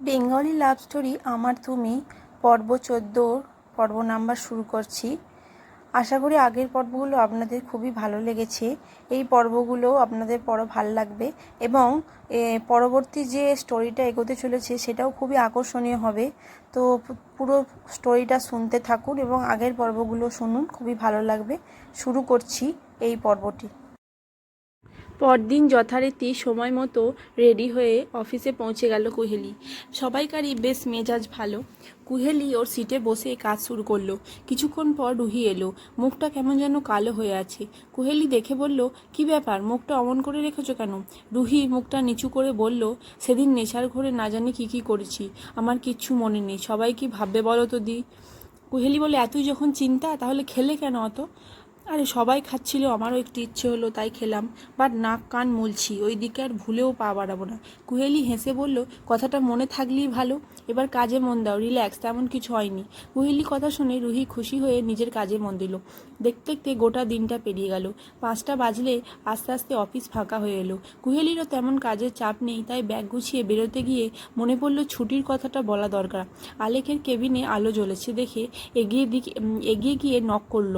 Bengali love story আমার তুমি পর্ব চোদ্দ, পর্ব নাম্বার শুরু করছি। আশা করি আগের পর্বগুলো আপনাদের খুবই ভালো লেগেছে। এই পর্বগুলো আপনাদের পরও ভালো লাগবে এবং পরবর্তী যে স্টোরিটা এগোতে চলেছে সেটাও খুবই আকর্ষণীয় হবে। তো পুরো স্টোরিটা শুনতে থাকুন এবং আগের পর্বগুলো শুনুন, খুবই ভালো লাগবে। শুরু করছি এই পর্বটি। পরদিন যথারীতি সময় মতো রেডি হয়ে অফিসে পৌঁছে গেল কুহেলি। সবাইকারই বেশ মেজাজ ভালো। কুহেলি ওর সিটে বসে কাজ শুরু করল। কিছুক্ষণ পর রুহি এলো। মুখটা কেমন যেন কালো হয়ে আছে। কুহেলি দেখে বলল, কি ব্যাপার? মুখটা অমন করে রেখেছো কেন? রুহি মুখটা নিচু করে বলল, সেদিন নেশার ঘরে না জানি কী কী করেছি। আমার কিচ্ছু মনে নেই। সবাই কি ভাববে বলো তো দি? কুহেলি বলে এতই যখন চিন্তা, তাহলে খেলে কেন অত? আরে সবাই খাচ্ছিল, আমারও একটু ইচ্ছে হলো তাই খেলাম। বাট নাক কান মুলছি ওই দিকে আর ভুলেও পা বাড়াবো না। কুহেলি হেসে বলল, কথাটা মনে থাকলেই ভালো, এবার কাজে মন দাও, রিল্যাক্স, তেমন কিছু হয়নি। কুহেলি কথা শুনে রুহি খুশি হয়ে নিজের কাজে মন দিল। দেখতে দেখতে গোটা দিনটা পেরিয়ে গেল। পাঁচটা বাজলে আস্তে আস্তে অফিস ফাঁকা হয়ে এলো। কুহেলিরও তেমন কাজের চাপ নেই, তাই ব্যাগ গুছিয়ে বেরোতে গিয়ে মনে পড়ল ছুটির কথাটা বলা দরকার। আলেকের কেবিনে আলো জ্বলেছে দেখে এগিয়ে দিকে এগিয়ে গিয়ে নক করল।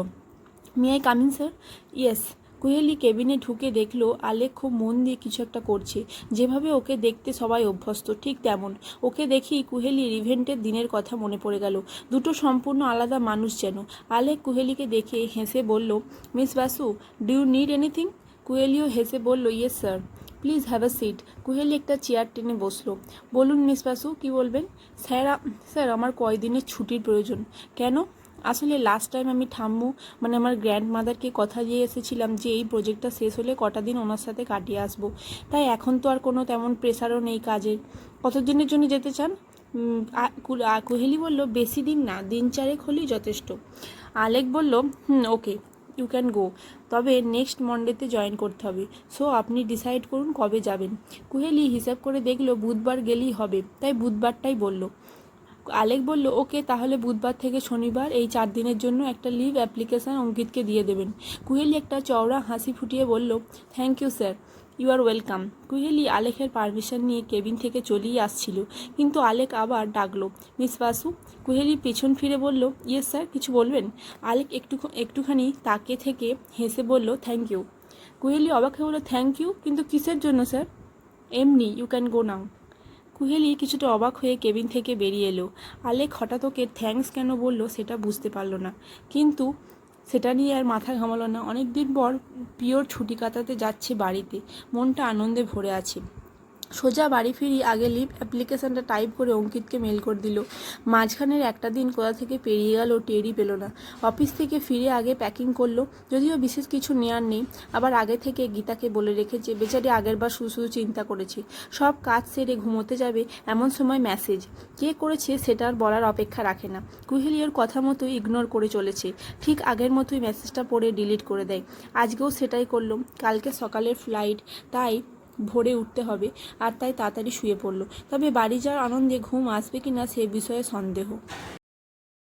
May I coming sir yes Kuheli কেবিনে ঢুকে দেখল আলেক খুব মন দিয়ে কিছু একটা করছে। যেভাবে ওকে দেখতে সবাই অভ্যস্ত, ঠিক তেমন। ওকে দেখি কুহেলির ইভেন্টের দিনের কথা মনে পড়ে গেল। দুটো সম্পূর্ণ আলাদা মানুষ যেন। আলেক কুহেলিকে দেখে হেসে বলল miss Basu do you need anything কুহেলিও হেসে বলল yes sir please have a seat Kuheli একটা চেয়ার টেনে বসল। বলুন মিস বাসু কি বলবেন? স্যার স্যার আমার কয়দিনের ছুটির প্রয়োজন। কেন? আসলে লাস্ট টাইম আমি ঠাম্মু মানে আমার গ্র্যান্ড মাদারকে কথা দিয়ে এসেছিলাম যে এই প্রজেক্টটা শেষ হলে কটা দিন ওনার সাথে কাটিয়ে আসব। তাই এখন তো আর কোনো তেমন প্রেশারও নেই কাজের। কতদিনের জন্য যেতে চান? কোহেলি বলল, বেশি দিন না, দিন চারেক হলেই যথেষ্ট। আলেক বলল, হুম ওকে ইউ ক্যান গো তবে নেক্সট মন্ডেতে জয়েন করতে হবে। সো আপনি ডিসাইড করুন কবে যাবেন। কুহেলি হিসাব করে দেখল, বুধবার গেলেই হবে, তাই বুধবারটাই বলল। আলেক বলল, ওকে, তাহলে বুধবার থেকে শনিবার এই চার দিনের জন্য একটা লিভ অ্যাপ্লিকেশন অঙ্কিতকে দিয়ে দেবেন। কুহেলি একটা চওড়া হাসি ফুটিয়ে বলল, thank you, sir, you are welcome. Kuheli আলেকের permission নিয়ে কেবিন থেকে চলেই আসছিল, কিন্তু আলেক আবার ডাকলো, মিস বাসু? কুহেলি পেছন ফিরে বলল, ইয়েস, স্যার, কিছু বলবেন? আলেক একটু, একটুখানি তাকে থেকে হেসে বলল, থ্যাংক ইউ। কুহেলি অবাক হয়ে বলল, থ্যাংক ইউ, কিন্তু কিসের জন্য, স্যার? এমনি, ইউ ক্যান গো নাও। কুহেলি কিছুটা অবাক হয়ে কেবিন থেকে বেরিয়ে এলো। আলেক হঠাৎ ওকে থ্যাংকস কেন বলল সেটা বুঝতে পারল না। কিন্তু সেটা নিয়ে আর মাথা ঘামালো না। অনেকদিন পর পিওর ছুটি কাটাতে যাচ্ছে বাড়িতে। মনটা আনন্দে ভরে আছে। সোজা বাড়ি ফিরি আগে লিভ অ্যাপ্লিকেশানটা টাইপ করে অঙ্কিতকে মেল করে দিল। মাঝখানের একটা দিন কোথা থেকে পেরিয়ে গেল টেরই পেল না। অফিস থেকে ফিরে আগে প্যাকিং করল, যদিও বিশেষ কিছু নেওয়ার নেই। আবার আগে থেকে গীতাকে বলে রেখেছে, বেচারি আগেরবার শুধু শুধু চিন্তা করেছে। সব কাজ সেরে ঘুমোতে যাবে এমন সময় মেসেজ। কে করেছে সেটা আর বলার অপেক্ষা রাখে না। কুহেলি ওর কথা মতো ইগনোর করে চলেছে। ঠিক আগের মতোই মেসেজটা পড়ে ডিলিট করে দেয়। আজকেও সেটাই করল। কালকে সকালের ফ্লাইট তাই ভোরে উঠতে হবে আর তাই তাড়াতাড়ি শুয়ে পড়ল। তবে বাড়ি যাওয়ার আনন্দে ঘুম আসবে কি না সে বিষয়ে সন্দেহ।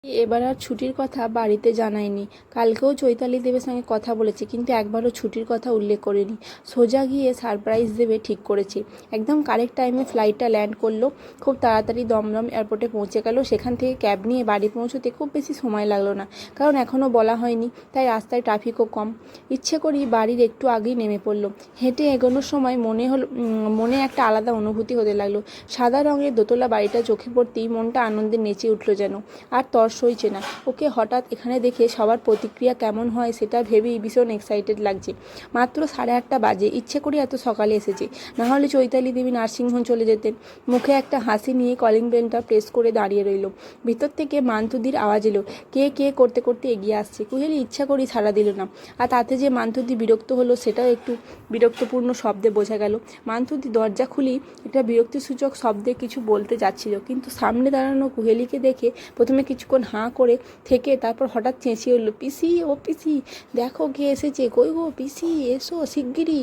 এবার আর ছুটির কথা বাড়িতে জানায়নি। কালকেও চৈতালি দেবের সঙ্গে কথা বলেছে, কিন্তু একবারও ছুটির কথা উল্লেখ করেনি। সোজা গিয়ে সারপ্রাইজ দেবে ঠিক করেছে। একদম কারেক্ট টাইমে ফ্লাইটটা ল্যান্ড করল, খুব তাড়াতাড়ি দমদম এয়ারপোর্টে পৌঁছে গেল। সেখান থেকে ক্যাব নিয়ে বাড়ি পৌঁছতে খুব বেশি সময় লাগল না, কারণ এখনও বলা হয়নি, তাই রাস্তায় ট্রাফিকও কম। ইচ্ছে করি বাড়ির একটু আগেই নেমে পড়ল। হেঁটে এগোনোর সময় মনে হলো মনে একটা আলাদা অনুভূতি হতে লাগল। সাদা রঙের দোতলা বাড়িটা চোখে পড়তেই মনটা আনন্দে নেচে উঠল যেন, আর তর সইছে না ওকে হঠাৎ এখানে দেখে সবার প্রতিক্রিয়া কেমন হয় সেটা ভেবেই ভীষণ এক্সাইটেড লাগছে। মাত্র সাড়ে আটটা বাজে, ইচ্ছে করে এত সকালে এসেছে। নাহলে চৈতালি দেবী নার্সিংহোম চলে যেতেন। মুখে একটা হাসি নিয়ে কলিং বেলটা প্রেস করে দাঁড়িয়ে রইল। ভিতর থেকে মান্তুদির আওয়াজ এলো, কে কে? করতে করতে এগিয়ে আসছে। কুহেলি, ইচ্ছা করেই সাড়া দিল না। আর তাতে যে মান্তুদি বিরক্ত হলো সেটাও একটু বিরক্তপূর্ণ শব্দে বোঝা গেল। মান্তুদি দরজা খুলি একটা বিরক্তিসূচক শব্দে কিছু বলতে যাচ্ছিল। কিন্তু সামনে দাঁড়ানো কুহেলিকে দেখে প্রথমে কিছুক্ষণ হাঁ করে থেকে তারপর হঠাৎ চেঁচিয়ে উঠল, পিসি ও পিসি, দেখো কে এসেছে, কই গো পিসি, এসো শিগগিরই,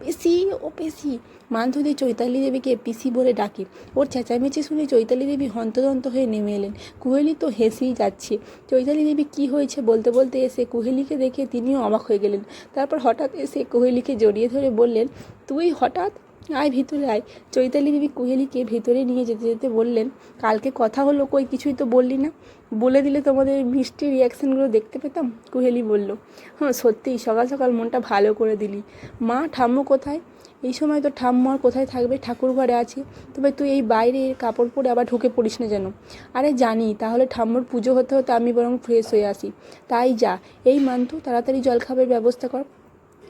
পিসি ও পিসি। মান্থুদি চৈতালি দেবীকে পিসি বলে ডাকে। ওর চেঁচামেচি শুনে চৈতালি দেবী হন্তদন্ত হয়ে নেমে এলেন। কুহেলি তো হেসেই যাচ্ছে। চৈতালি দেবী কী হয়েছে বলতে বলতে এসে কুহেলিকে দেখে তিনিও অবাক হয়ে গেলেন। তারপর হঠাৎ এসে কোহেলিকে জড়িয়ে ধরে বললেন, তুই হঠাৎ আয় ভিতরে আয়। চৈতালি দেবী কুহেলিকে ভেতরে নিয়ে যেতে যেতে বললেন, কালকে কথা হলো কই? কিছুই তো বললি না। বলে দিলে তোমাদের মিষ্টি রিয়াকশানগুলো দেখতে পেতাম? কুহেলি বলল হ্যাঁ সত্যিই সকাল সকাল মনটা ভালো করে দিলি। মা, ঠাম্মু কোথায়? এই সময় তো ঠাম্মু আর কোথায় থাকবে? ঠাকুর ঘরে আছে। তবে তুই এই বাইরে কাপড় পরে আবার ঢুকে পড়িস না যেন। আরে জানি, তাহলে ঠাম্মুর পুজো হতে হতে আমি বরং ফ্রেশ হয়ে আসি। তাই যা, এই মান্তু তাড়াতাড়ি জলখাবার ব্যবস্থা কর।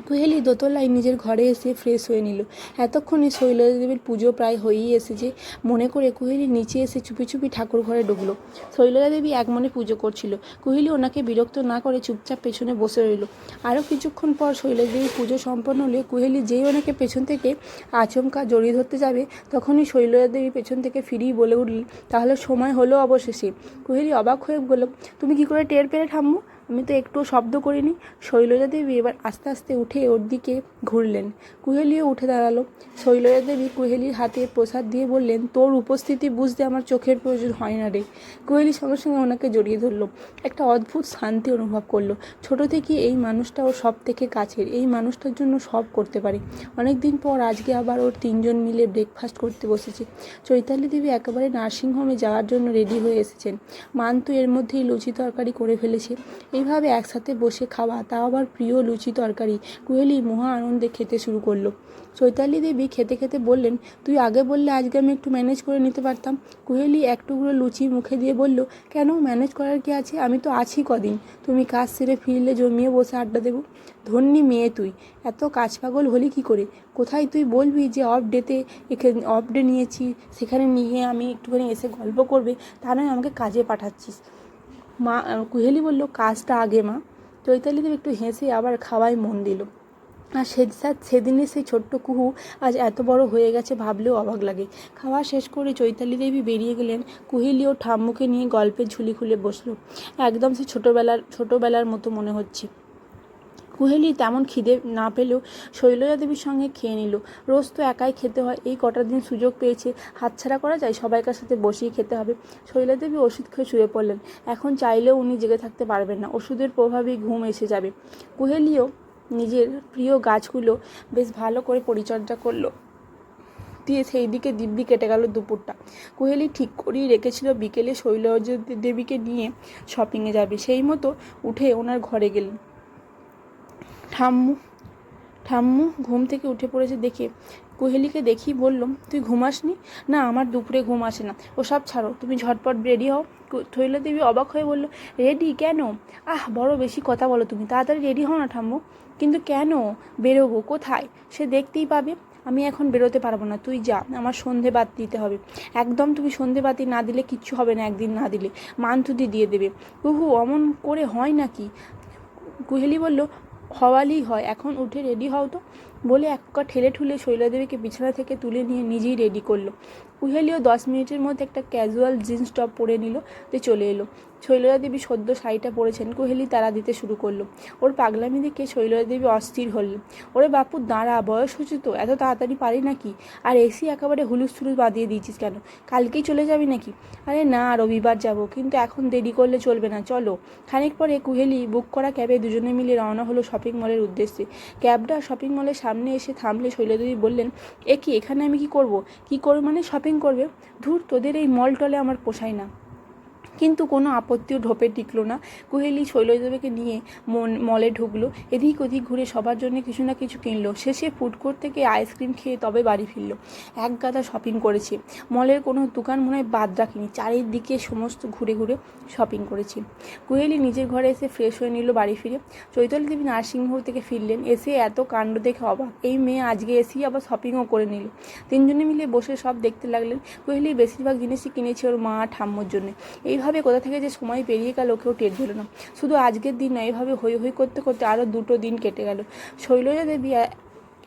কুহেলি দোতলায় নিজের ঘরে এসে ফ্রেশ হয়ে নিল। এতক্ষণে শৈলজাদেবীর পুজো প্রায় হয়েই এসেছে। মনে করে কুহেলি নিচে এসে চুপি চুপি ঠাকুর ঘরে ঢুকলো। শৈলজা দেবী এক মনে পুজো করছিল। কুহেলি ওনাকে বিরক্ত না করে চুপচাপ পেছনে বসে রইল। আরও কিছুক্ষণ পর শৈলজা দেবীর পুজো সম্পন্ন হলে কুহেলি যেই ওনাকে পেছন থেকে আচমকা জড়িয়ে ধরতে যাবে, তখনই শৈলজা দেবী পেছন থেকে ফিরিয়ে বলে উঠল, তাহলে সময় হলো অবশেষে। কুহেলি অবাক হয়ে বলল, তুমি কি করে টের পেলে ঠাম্মু? আমি তো একটু শব্দ করিনি। শৈলজা দেবী এবার আস্তে আস্তে উঠে ওর দিকে ঘুরলেন। কুহেলিও উঠে দাঁড়াল। শৈলজা দেবী কুহেলির হাতে প্রসাদ দিয়ে বললেন, তোর উপস্থিতি বুঝতে আমার চোখের প্রয়োজন হয় না রে। কুহেলি সঙ্গে সঙ্গে ওনাকে জড়িয়ে ধরলো। একটা অদ্ভুত শান্তি অনুভব করল। ছোট থেকে এই মানুষটা ওর সব থেকে কাছের। এই মানুষটার জন্য সব করতে পারে। অনেক দিন পর আজকে আবার ওর তিনজন মিলে ব্রেকফাস্ট করতে বসেছে। চৈতালি দেবী একেবারে নার্সিংহোমে যাওয়ার জন্য রেডি হয়ে এসেছেন। মান তো এর মধ্যেই লুচি তরকারি করে ফেলেছে। এইভাবে একসাথে বসে খাওয়া তাও আবার প্রিয় লুচি তরকারি। কুহেলি মহা আনন্দে খেতে শুরু করল। চৈতালি দেবী খেতে খেতে বললেন, তুই আগে বললে আজকে আমি একটু ম্যানেজ করে নিতে পারতাম। কুহেলি এক টুকরো লুচি মুখে দিয়ে বলল, কেন? ম্যানেজ করার কি আছে? আমি তো আছি কদিন। তুমি কাজ সেরে ফিরলে জমিয়ে বসে আড্ডা দেবো। ধন্যী মেয়ে তুই, এত কাজ পাগল হলি কি করে? কোথায় তুই বলবি যে অফ ডেতে এখানে অফ ডে নিয়েছি, সেখানে নিয়ে আমি একটুখানি এসে গল্প করবে, তা নয় আমাকে কাজে পাঠাচ্ছিস। মা কুহেলি বলল, কাজটা আগে মা। চৈতালি দেব একটু হেসে আবার খাওয়ায় মন দিল। আর সে, সেদিনে সেই ছোট্ট কুহু আজ এত বড় হয়ে গেছে ভাবলেও অবাক লাগে। খাওয়া শেষ করে চৈতালি দেবী বেরিয়ে গেলেন। কুহিলি ও ঠাম্মুকে নিয়ে গল্পের ঝুলি খুলে বসল। একদম সে ছোটোবেলার ছোটোবেলার মতো মনে হচ্ছে। কুহেলি তেমন খিদে না পেলেও শৈলজা দেবীর সঙ্গে খেয়ে নিল। রোজ তো একাই খেতে হয়, এই কটা দিন সুযোগ পেয়েছে, হাতছাড়া করা যায় সবাইকার সাথে বসেই খেতে হবে। শৈলা দেবী ওষুধ খেয়ে শুয়ে পড়লেন। এখন চাইলেও উনি জেগে থাকতে পারবেন না, ওষুধের প্রভাবেই ঘুম এসে যাবে। কুহেলিও নিজের প্রিয় গাছগুলো বেশ ভালো করে পরিচর্যা করল। দিয়ে সেই দিকে দিব্যি কেটে গেল দুপুরটা। কোহেলি ঠিক করেই রেখেছিল বিকেলে শৈলজ দেবীকে নিয়ে শপিংয়ে যাবে। সেই মতো উঠে ওনার ঘরে গেলেন। ঠাম্মু ঠাম্মু ঘুম থেকে উঠে পড়েছে দেখে। কোহেলিকে দেখি বললাম তুই ঘুমাসনি না, আমার দুপুরে ঘুম আসে না। ও সব ছাড়ো, তুমি ঝটপট রেডি হও। দেবী অবাক হয়ে বলল, রেডি? কেন? আহ, বড় বেশি কথা বলো তুমি, তাড়াতাড়ি রেডি হও না ঠাম্মু। কিন্তু কেন? বেরোবো কোথায়? সে দেখতেই পাবে। আমি এখন বেরোতে পারব না, তুই যা, আমার সন্ধে বাদ দিতে হবে। একদম তুমি সন্ধে বাতি না দিলে কিচ্ছু হবে না একদিন না দিলে, মান্থুদি দিয়ে দেবে। কুহু অমন করে হয় নাকি? কুহেলি বলল হওয়ালেই হয়। এখন উঠে রেডি হও তো। বলে এক ঠেলে ঠুলে শৈলাদেবীকে বিছানা থেকে তুলে নিয়ে নিজেই রেডি করল। কুহেলিও দশ মিনিটের মধ্যে একটা ক্যাজুয়াল জিন্স টপ পরে নিল, দিয়ে চলে এলো। শৈলজা দেবী সদ্য শাড়িটা পরেছেন, কোহেলি তারা দিতে শুরু করল। ওর পাগলামি দেখে শৈলজা দেবী অস্থির হলেন। ওরে বাপু, দাঁড়া, বয়স হচ্ছে তো, এত তাড়াতাড়ি পারি নাকি? আর এসি একেবারে হুলুস থুলুস বাঁধিয়ে দিয়েছিস কেন? কালকেই চলে যাবি নাকি? আরে না রবিবার যাব, কিন্তু এখন দেরি করলে চলবে না, চলো। খানিক পরে কুহেলি বুক করা ক্যাবে দুজনে মিলে রওনা হলো শপিং মলের উদ্দেশ্যে। ক্যাবটা শপিং মলের সামনে এসে থামলে শৈলদেবী বললেন, এ কি, এখানে আমি কি করব? কি করব মানে শপিং করবে। ধুর তোদের এই মল টলে আমার পোষায় না। কিন্তু কোনো আপত্তিও ঢোপে টিকলো না। কোহেলি শৈলদেবীকে নিয়ে মন মলে ঢুকলো। এদিক ওদিক ঘুরে সবার জন্য কিছু না কিছু কিনলো। শেষে ফুড কোর্ট থেকে আইসক্রিম খেয়ে তবে বাড়ি ফিরল। এক গাদা শপিং করেছে। মলের কোনো দোকান মনে হয় বাদ রাখিনি। চারিদিকে সমস্ত ঘুরে ঘুরে শপিং করেছি। কোহেলি নিজের ঘরে এসে ফ্রেশ হয়ে নিল বাড়ি ফিরে। চৈতালি দেবী নার্সিংহোম থেকে ফিরলেন। এসে এত কাণ্ড দেখে অবাক। এই মেয়ে আজকে এসেই আবার শপিংও করে নিল। তিনজনে মিলে বসে সব দেখতে লাগলেন। কোহেলি বেশিরভাগ জিনিসই কিনেছে ওর মা ঠাম্মুর জন্য। এইভাবে এইভাবে কোথা থেকে যে সময় পেরিয়ে গেল কেউ টের দিল না। শুধু আজকের দিন নয় এভাবে হই হই করতে করতে আরও দুটো দিন কেটে গেল। শৈলজা দেবী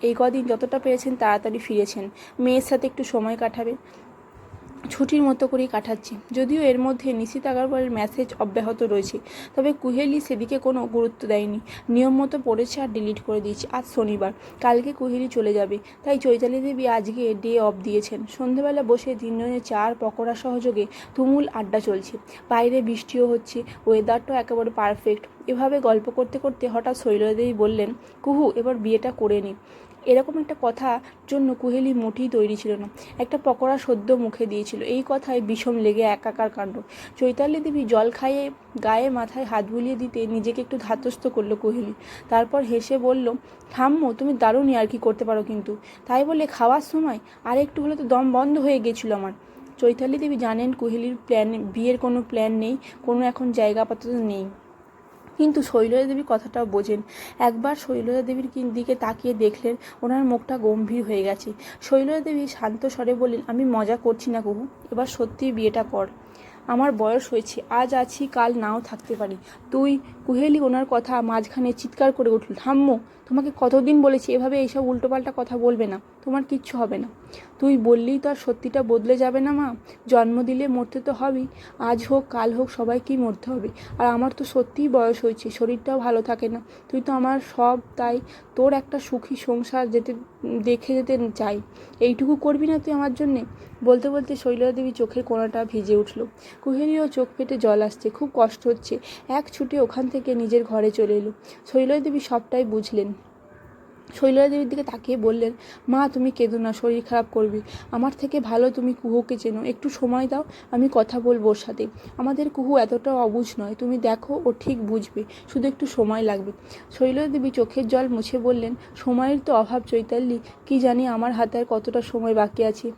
এই কদিন যতটা পেরেছেন তাড়াতাড়ি ফিরেছেন। মেয়ের সাথে একটু সময় কাটাবেন। ছুটির মতো করেই কাটাচ্ছি। যদিও এর মধ্যে নিশিত আগারওয়ালের মেসেজ অব্যাহত রয়েছে, তবে কুহেলি সেদিকে কোনো গুরুত্ব দেয়নি। নিয়ম মতো পড়েছে আর ডিলিট করে দিয়েছি। আজ শনিবার, কালকে কুহেলি চলে যাবে, তাই চৈতালি দেবী আজকে ডে অফ দিয়েছেন। সন্ধেবেলা বসে তিনজনের চার পকোড়া সহযোগে তুমুল আড্ডা চলছে। বাইরে বৃষ্টিও হচ্ছে ওয়েদারটাও একেবারে পারফেক্ট এভাবে গল্প করতে করতে হঠাৎ শৈলদেবী বললেন, কুহু, এবার বিয়েটা করে নি। এরকম একটা কথার জন্য কুহেলি মোটেই তৈরি ছিল না। একটা পকোড়া সদ্য মুখে দিয়েছিল। এই কথায় বিষম লেগে একাকার কাণ্ড। চৈতালি দেবী জল খাইয়ে গায়ে মাথায় হাত বুলিয়ে দিতে নিজেকে একটু ধাতস্থ করল কুহেলি। তারপর হেসে বলল, ঠাম্মু, তুমি দারুণই আর কি করতে পারো কিন্তু। তাই বলে খাওয়ার সময় আর একটু হলে তো দম বন্ধ হয়ে গেছিল আমার। চৈতালি দেবী জানেন কুহেলির প্ল্যান বিয়ের কোনো প্ল্যান নেই, কোনো এখন জায়গা নেই। কিন্তু শৈলজা দেবী কথাটাও বোঝেন। একবার শৈলজা দেবীর দিকে তাকিয়ে দেখলেন, ওনার মুখটা গম্ভীর হয়ে গেছে। শৈলজা দেবী শান্ত স্বরে বললেন, আমি মজা করছি না কুহু, এবার সত্যি বিয়েটা কর। আমার বয়স হয়েছে, আজ আছি, কাল নাও থাকতে পারি। তুই কুহেলি ওনার কথা, মাঝখানে চিৎকার করে উঠল থাম্মো তোমাকে কতদিন বলেছি, এভাবে এইসব উল্টোপাল্টা কথা বলবে না। তোমার কিচ্ছু হবে না। তুই বললেই তো আর সত্যিটা বদলে যাবে না মা। জন্ম দিলে মরতে তো হবেই। আজ হোক, কাল হোক সবাইকেই মরতে হবে? আর আমার তো সত্যিই বয়স হয়েছে, শরীরটাও ভালো থাকে না। তুই তো আমার সব, তাই তোর একটা সুখী সংসার যেতে, দেখে যেতে চাই। এইটুকু করবি না তুই আমার জন্যে? বলতে বলতে শৈলজা দেবী চোখের কোনাটা ভিজে উঠল। কুহেলিও চোখ ফেটে জল আসছে, খুব কষ্ট হচ্ছে। এক ছুটে ওখান থেকে নিজের ঘরে চলে এলো। শৈলজা দেবী সবটাই বুঝলেন। শৈলজা দেবীর দিকে তাকিয়ে বললেন, মা, তুমি কেঁদো না, শরীর খারাপ করবে। আমার থেকে ভালো তুমি কুহুকে চেনো। একটু সময় দাও, আমি কথা বলব ওর সাথে। আমাদের কুহু এতটা অবুঝ নয়। তুমি দেখো, ও ঠিক বুঝবে। শুধু একটু সময় লাগবে। শৈলজা দেবী চোখের জল মুছে বললেন, সময়ের তো অভাব চৈতালি। কি জানি আমার হাতে আর কতটা সময় বাকি আছে?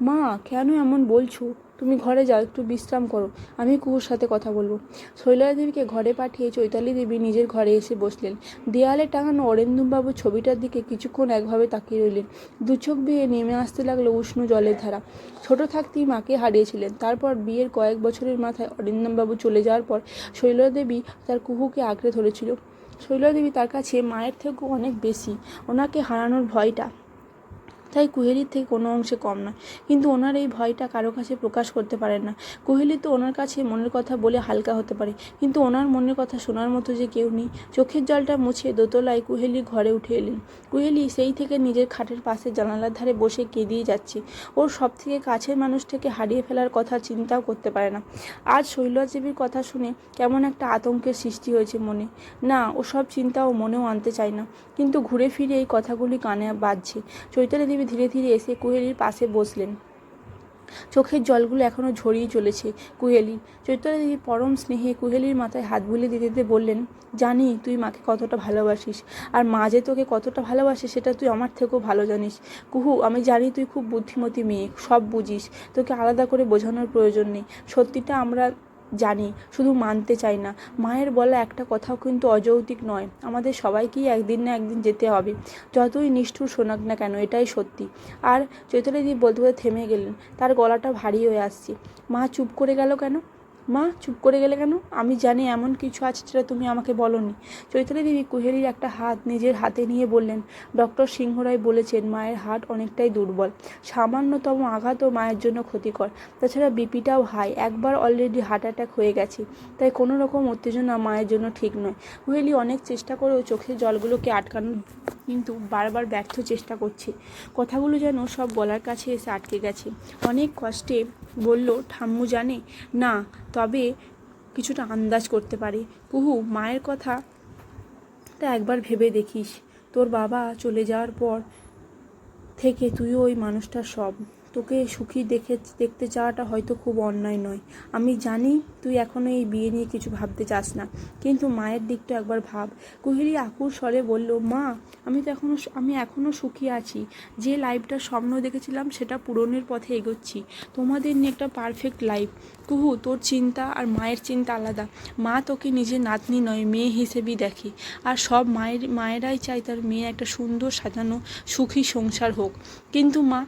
মা, কেন এমন বলছো? তুমি ঘরে যাও, একটু বিশ্রাম করো। আমি কুহুর সাথে কথা বলব। শৈলজা দেবীকে ঘরে পাঠিয়ে চৈতালি দেবী নিজের ঘরে এসে বসলেন। দেয়ালে টাঙানো অরেন্দমবাবু ছবিটার দিকে কিছুক্ষণ একভাবে তাকিয়ে রইলেন। দু চোখ বেয়ে নেমে আসতে লাগল উষ্ণ জলের ধারা। ছোট থাকতেই মাকে হারিয়েছিলেন। তারপর বিয়ের কয়েক বছরের মাথায় অরিন্দমবাবু চলে যাওয়ার পর শৈলজা দেবী তার কুহুকে আঁকড়ে ধরেছিল। শৈলজা দেবী তার কাছে মায়ের থেকেও অনেক বেশি। ওনাকে হারানোর ভয়টা তাই কুহেলির থেকে কোনো অংশে কম নয়। কিন্তু ওনার এই ভয়টা কারও কাছে প্রকাশ করতে পারেন না। কুহেলি তো ওনার কাছে মনের কথা বলে হালকা হতে পারে। কিন্তু ওনার মনের কথা শোনার মতো যে কেউ নেই। চোখের জলটা মুছে দোতলায় কুহেলি ঘরে উঠে এলেন। কুহেলি সেই থেকে নিজের খাটের পাশে জানালার ধারে বসে কেঁদিয়ে যাচ্ছে। ওর সব থেকে কাছের মানুষটাকে হারিয়ে ফেলার কথা চিন্তাও করতে পারে না। আজ শৈলজীবীর কথা শুনে কেমন একটা আতঙ্কের সৃষ্টি হয়েছে মনে। না, ওসব চিন্তা ও মনেও আনতে চায় না। কিন্তু ঘুরে ফিরে এই কথাগুলি কানে বাজছে। চৈতালি দেবী ধীরে ধীরে এসে কুহেলির পাশে বসলেন। চোখের জলগুলো এখনও ঝরিয়ে চলেছে কুহেলি। চৈতালি দেবী পরম স্নেহে কুহেলির মাথায় হাত বুলিয়ে দিতে দিতে বললেন, জানি তুই মাকে কতটা ভালোবাসিস, আর মা যে তোকে কতটা ভালোবাসে সেটা তুই আমার থেকেও ভালো জানিস। কুহু, আমি জানি তুই খুব বুদ্ধিমতী মেয়ে, সব বুঝিস, তোকে আলাদা করে বোঝানোর প্রয়োজন নেই। সত্যিটা আমরা জানি, শুধু মানতে চাই না। মায়ের বলা একটা কথাও কিন্তু অযৌক্তিক নয়। আমাদের সবাইকেই একদিন না একদিন যেতে হবে। যতই নিষ্ঠুর শোনাক না কেন, এটাই সত্যি। আর চৈতালিদি বলতে বলতে থেমে গেলেন। তার গলাটা ভারী হয়ে আসছে। মা চুপ করে গেল কেন? মা, চুপ করে গেলে কেন? আমি জানি এমন কিছু আছে যেটা তুমি আমাকে বলনি। চৈতালি দেবী কুহেলির একটা হাত নিজের হাতে নিয়ে বললেন, ডক্টর সিংহ রায় বলেছেন মায়ের হার্ট অনেকটাই দুর্বল। সামান্যতম আঘাতও মায়ের জন্য ক্ষতিকর। তাছাড়া বিপিটাও হাই। একবার অলরেডি হার্ট অ্যাটাক হয়ে গেছে। তাই কোনো রকম উত্তেজনা মায়ের জন্য ঠিক নয়। কুহেলি অনেক চেষ্টা করেও চোখের জলগুলোকে আটকানোর কিন্তু বারবার ব্যর্থ চেষ্টা করছে। কথাগুলো যেন সব গলার কাছে এসে আটকে গেছে। অনেক কষ্টে বলল, ঠাম্মু জানে? না তবে কিছুটা আন্দাজ করতে পারি। কুহু, মায়ের কথা তা একবার ভেবে দেখিস। তোর বাবা চলে যাওয়ার পর থেকে তুইও ওই মানুষটার সব তোকে সুখী দেখে, দেখতে চাওয়াটা হয়তো খুব অন্যায় নয়। আমি জানি তুই এখনও এই বিয়ে নিয়ে কিছু ভাবতে চাস না। কিন্তু মায়ের দিকটা একবার ভাব। কুহেলি আকুর স্বরে বলল, মা, আমি তো এখনও আমি এখনও সুখী আছি। যে লাইফটার স্বপ্ন দেখেছিলাম সেটা পূরণের পথে এগোচ্ছি। তোমাদের নিয়ে একটা পারফেক্ট লাইফ কুহু, তোর চিন্তা আর মায়ের চিন্তা আলাদা। মা তোকে নিজের নাতনি নয়, মেয়ে হিসেবেই দেখে। আর সব মায়ের, মায়েরাই চায় তার মেয়ে একটা সুন্দর সাজানো, সুখী সংসার হোক। কিন্তু মা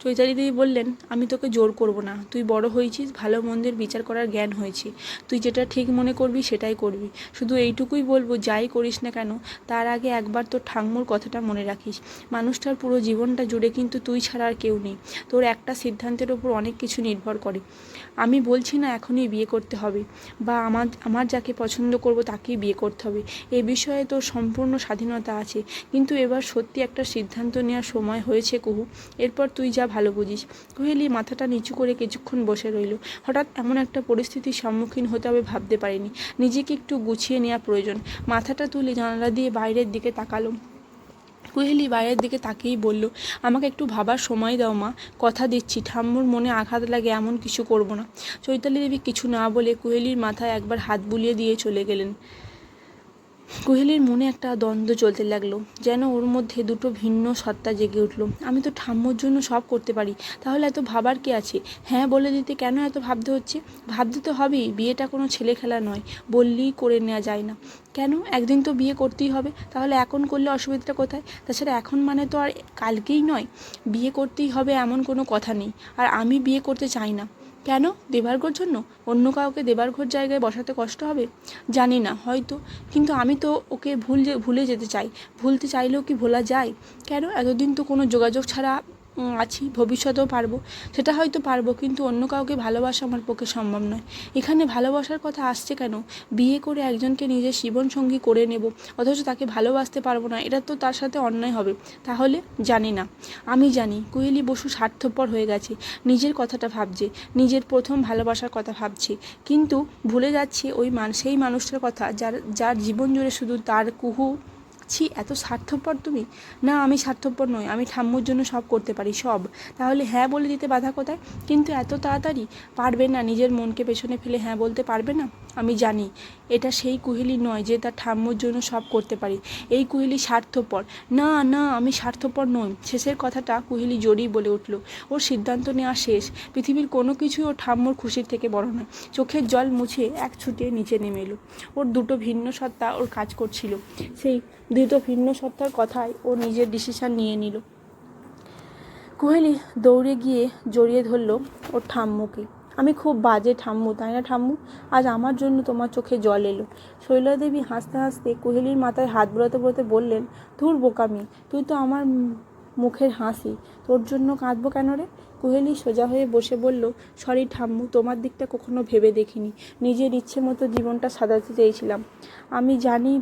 চৈতালি দেবী বললেন, আমি তোকে জোর করব না। তুই বড় হয়েছিস, ভালো মন্দের বিচার করার জ্ঞান হয়েছে। তুই যেটা ঠিক মনে করবি, সেটাই করবি। শুধু এইটুকুই বলব, যাই করিস না কেন, তার আগে একবার তোর ঠাঙ্মুর কথাটা মনে রাখিস। মানুষটার পুরো জীবনটা জুড়ে কিন্তু তুই ছাড়া আর কেউ নেই। তোর একটা সিদ্ধান্তের ওপর অনেক কিছু নির্ভর করে। আমি বলছি না এখনই বিয়ে করতে হবে, বা আমার আমার যাকে পছন্দ করব তাকেই বিয়ে করতে হবে। এ বিষয়ে তোর সম্পূর্ণ স্বাধীনতা আছে। কিন্তু এবার সত্যি একটা সিদ্ধান্ত নেওয়ার সময় হয়েছে কুহু। এরপর তুই যা ভালো বুঝিস। কোহেলি মাথাটা নিচু করে কিছুক্ষণ বসে রইল। হঠাৎ এমন একটা পরিস্থিতির সম্মুখীন হতে হবে ভাবতে পারিনি। নিজেকে একটু গুছিয়ে নেওয়া প্রয়োজন। মাথাটা তুলে জানালা দিয়ে বাইরের দিকে তাকালো। কুহেলি বাইরের দিকে তাকিয়েই বলল, আমাকে একটু ভাবার সময় দাও মা। কথা দিচ্ছি। ঠাম্মুর মনে আঘাত লাগে এমন কিছু করব না। চৈতালি দেবী কিছু না বলে কুহেলির মাথায় একবার হাত বুলিয়ে দিয়ে চলে গেলেন। কুহেলির মনে একটা দ্বন্দ্ব চলতে লাগল, যেন ওর মধ্যে দুটো ভিন্ন সত্তা জেগে উঠল। আমি তো ঠাম্মুর জন্য সব করতে পারি, তাহলে এত ভাবার কি আছে? হ্যাঁ বলে দিতে কেন এত ভাবতে হচ্ছে? ভাবতে তো হবেই, বিয়েটা কোনো ছেলে খেলা নয়, বললেই করে নেওয়া যায় না। কেন? একদিন তো বিয়ে করতেই হবে, তাহলে এখন করলে অসুবিধাটা কোথায়? তাছাড়া এখন মানে তো আর কালকেই নয়, বিয়ে করতেই হবে এমন কোনো কথা নেই, আর আমি বিয়ে করতে চাই না। কেন? দেবার্ঘর জন্য? অন্য কাউকে দেবার্ঘর জায়গায় বসাতে কষ্ট হবে? জানি না, হয়তো। কিন্তু আমি তো ওকে ভুল ভুলে যেতে চাই। ভুলতে চাইলেও কি ভোলা যায়? কেন? এতদিন তো কোনো যোগাযোগ ছাড়া আছি, ভবিষ্যতেও পারব। সেটা হয়তো পারব, কিন্তু অন্য কাউকে ভালোবাসা আমার পক্ষে সম্ভব নয়। এখানে ভালোবাসার কথা আসছে কেন? বিয়ে করে একজনকে নিজের জীবনসঙ্গী করে নেব, অথচ তাকে ভালোবাসতে পারব না, এটা তো তার সাথে অন্যায় হবে। তাহলে জানি না। আমি জানি কোয়েলি বসু স্বার্থপর হয়ে গেছে, নিজের কথাটা ভাবছে, নিজের প্রথম ভালোবাসার কথা ভাবছে। কিন্তু ভুলে যাচ্ছে ওই মান, সেই মানুষটার কথা, যার যার জীবন জুড়ে শুধু তার কুহু ছি, এত স্বার্থপর তুমি? না, আমি স্বার্থপর নই, আমি ঠাম্মুর জন্য সব করতে পারি, সব। তাহলে হ্যাঁ বলে দিতে বাধা কোথায়? কিন্তু এত তাড়াতাড়ি পারবে না, নিজের মনকে পেছনে ফেলে হ্যাঁ বলতে পারবে না? আমি জানি, এটা সেই কুহেলি নয় যে তার ঠাম্মুর জন্য সব করতে পারি। এই কুহেলি স্বার্থপর। না না, আমি স্বার্থপর নই। শেষের কথাটা কুহেলি জোরেই বলে উঠল। ওর সিদ্ধান্ত নেওয়া শেষ। পৃথিবীর কোনো কিছুই ওর ঠাম্মুর খুশির থেকে বড় নয়। চোখের জল মুছে এক ছুটে নিচে নেমে এলো। ওর দুটো ভিন্ন সত্তা ওর কাজ করছিল। সেই দুটো ভিন্ন সত্তার কথায় ও নিজের ডিসিশন নিয়ে নিল। কোহেলি দৌড়ে গিয়ে জড়িয়ে ধরলো ওর ঠাম্মুকে। আমি খুব বাজে ঠাম্মু, তাই না ঠাম্মু? আজ আমার জন্য তোমার চোখে জল এলো। শৈলদেবী হাসতে হাসতে কোহেলির মাথায় হাত বুলাতে বুলাতে বললেন, ধুর বোকামি, তুই তো আমার মুখের হাসি, তোর জন্য কাঁদবো কেন রে? কোহেলি সোজা হয়ে বসে বলল, সরি ঠাম্মু, তোমার দিকটা কখনো ভেবে দেখিনি। নিজের ইচ্ছে মতো জীবনটা সাজাতে চেয়েছিলাম। আমি জানি,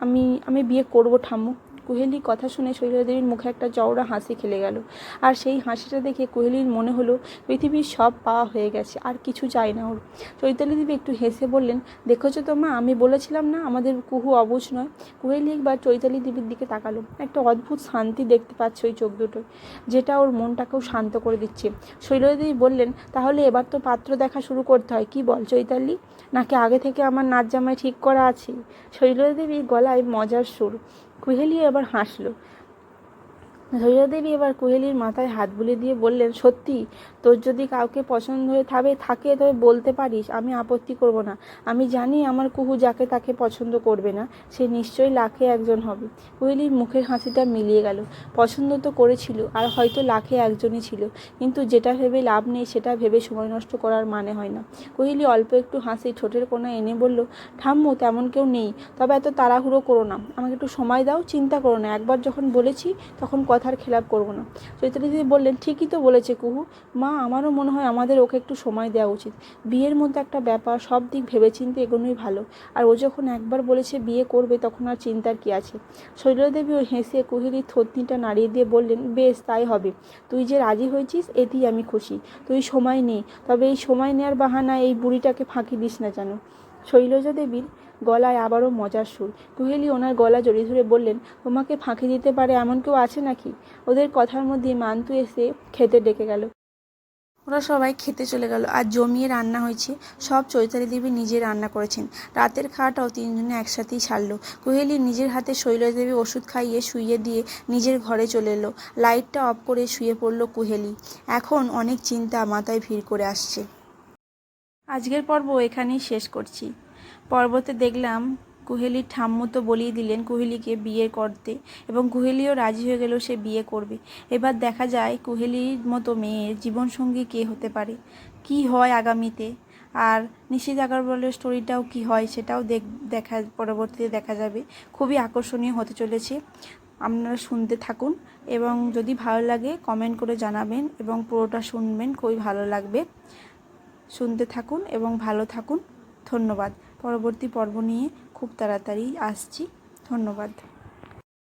আমি আমি বিয়ে করব ঠাম্মু। কুহেলি কথা শুনে শৈলদেবীর মুখে একটা চওড়া হাসি খেলে গেল। আর সেই হাসিটা দেখে কুহেলির মনে হলো, পৃথিবীর সব পাওয়া হয়ে গেছে, আর কিছু চাই না ওর। চৈতালি দেবী একটু হেসে বললেন, দেখেছ তো মা, আমি বলেছিলাম না, আমাদের কুহু অবুঝ নয়? কুহেলি একবার চৈতালি দেবীর দিকে তাকালো। একটা অদ্ভুত শান্তি দেখতে পাচ্ছে ওই চোখ দুটোয়, যেটা ওর মনটাকেও শান্ত করে দিচ্ছে। শৈলদেবী বললেন, তাহলে এবার তো পাত্র দেখা শুরু করতে হয়, কি বল চৈতালি? নাকি আগে থেকে আমার নাচ জামাই ঠিক করা আছে? শৈলদেবীর গলায় মজার সুর কুহেলি এবার হাসলো। শৈলদেবী এবার কুহেলির মাথায় হাত বুলিয়ে দিয়ে বললেন, সত্যি, তোর যদি কাউকে পছন্দ হয়ে থাবে, থাকে তবে বলতে পারিস, আমি আপত্তি করব না। আমি জানি আমার কুহু যাকে তাকে পছন্দ করবে না, সে নিশ্চয়ই লাখে একজন হবে। কোহেলির মুখের হাসিটা মিলিয়ে গেল। পছন্দ তো করেছিল, আর হয়তো লাখে একজনই ছিল, কিন্তু যেটা ভেবে লাভ নেই, সেটা ভেবে সময় নষ্ট করার মানে হয় না। কোহেলি অল্প একটু হাসি, ঠোঁটের কোণা এনে বলল, ঠাম্মু, তেমন কেউ নেই, তবে এত তাড়াহুড়ো করো না। আমাকে একটু সময় দাও, চিন্তা করো না। একবার যখন বলেছি, তখন কথার খেলাপ করব না। চৈতালি দিদি বললেন, ঠিকই তো বলেছে কুহু। মা, আমারও মনে হয় আমাদের ওকে একটু সময় দেওয়া উচিত। বিয়ের মধ্যে একটা ব্যাপার, সব দিক ভেবেচিন্তে এগোনোই ভালো। আর ও যখন একবার বলেছে বিয়ে করবে, তখন আর চিন্তার কি আছে? শৈলদেবী ওই হেসে কুহেলির থতনিটা নাড়িয়ে দিয়ে বললেন, বেশ, তাই হবে। তুই যে রাজি হয়েছিস, এতেই আমি খুশি। তুই সময় নে। তবে এই সময় নেওয়ার বাহানায় এই বুড়িটাকে ফাঁকি দিস না যেন। শৈলজা দেবীর গলায় আবারও মজার সুর। কুহেলি ওনার গলা জড়িয়ে ধরে বললেন তোমাকে ফাঁকি দিতে পারে এমন কেউ আছে নাকি? ওদের কথার মধ্যে মান্তু এসে খেতে ডেকে গেল। ওরা সবাই খেতে চলে গেল আর জমিয়ে রান্না হয়েছে। সব চৈতালি দেবী নিজে রান্না করেছেন। রাতের খাওয়াটাও তিনজনে একসাথেই সারলো। কোহেলি নিজের হাতে শৈলদেবী ওষুধ খাইয়ে শুইয়ে দিয়ে নিজের ঘরে চলে এলো। লাইটটা অফ করে শুয়ে পড়ল কুহেলি। এখন অনেক চিন্তা মাথায় ভিড় করে আসছে। আজকের পর্ব এখানেই শেষ করছি। পর্বতে দেখলাম কুহেলির ঠাম্মু তো বলেই দিলেন কুহেলিকে বিয়ে করতে এবং কুহেলিও রাজি হয়ে গেল সে বিয়ে করবে। এবার দেখা যায় কুহেলির মতো মেয়ের জীবনসঙ্গী কে হতে পারে? কি হয় আগামীতে? আর নিশিত আগরওয়ালের স্টোরিটাও কি হয় সেটাও দেখ, দেখা, পরবর্তীতে দেখা যাবে। খুবই আকর্ষণীয় হতে চলেছে। আপনারা শুনতে থাকুন এবং যদি ভালো লাগে কমেন্ট করে জানাবেন এবং পুরোটা শুনবেন, খুবই ভালো লাগবে। শুনতে থাকুন এবং ভালো থাকুন। ধন্যবাদ। পরবর্তী পর্ব নিয়ে খুব তাড়াতাড়ি আসছি। ধন্যবাদ।